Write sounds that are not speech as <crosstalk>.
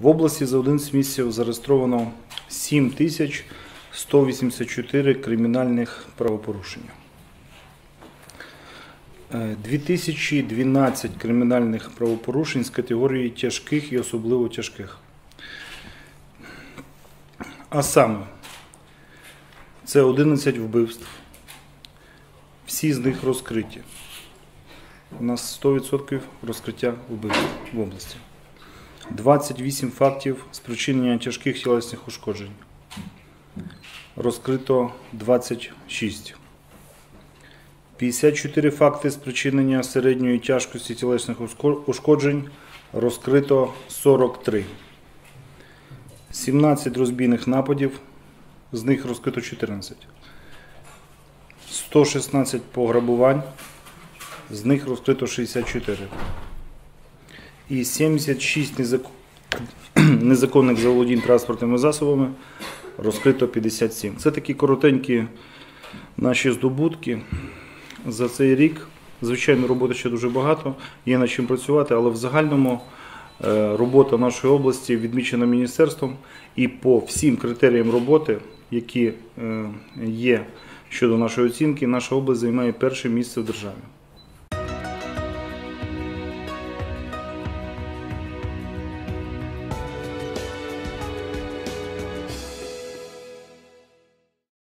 В області за 11 місяців зареєстровано 7 тисяч 184 кримінальних правопорушення. Е, 2012 кримінальних правопорушень з категорії тяжких і особливо тяжких. А саме, це 11 вбивств. Всі з них розкриті. У нас 100% розкриття вбивств в області. 28 фактів спричинення тяжких тілесних ушкоджень. Розкрито 26. 54 факти спричинення середньої тяжкості тілесних ушкоджень. Розкрито 43. 17 розбійних нападів, з них розкрито 14. 116 пограбувань, з них розкрито 64. І 76 незак- <clears throat> незаконних заволодінь транспортними засобами розкрито 57. Це такі коротенькі наші здобутки за цей рік. Звичайно, роботи ще дуже багато, є над чим працювати, але в загальному е, робота нашої області відмічена міністерством і по всім критеріям роботи, які е, є щодо нашої оцінки, наша область займає перше місце в державі.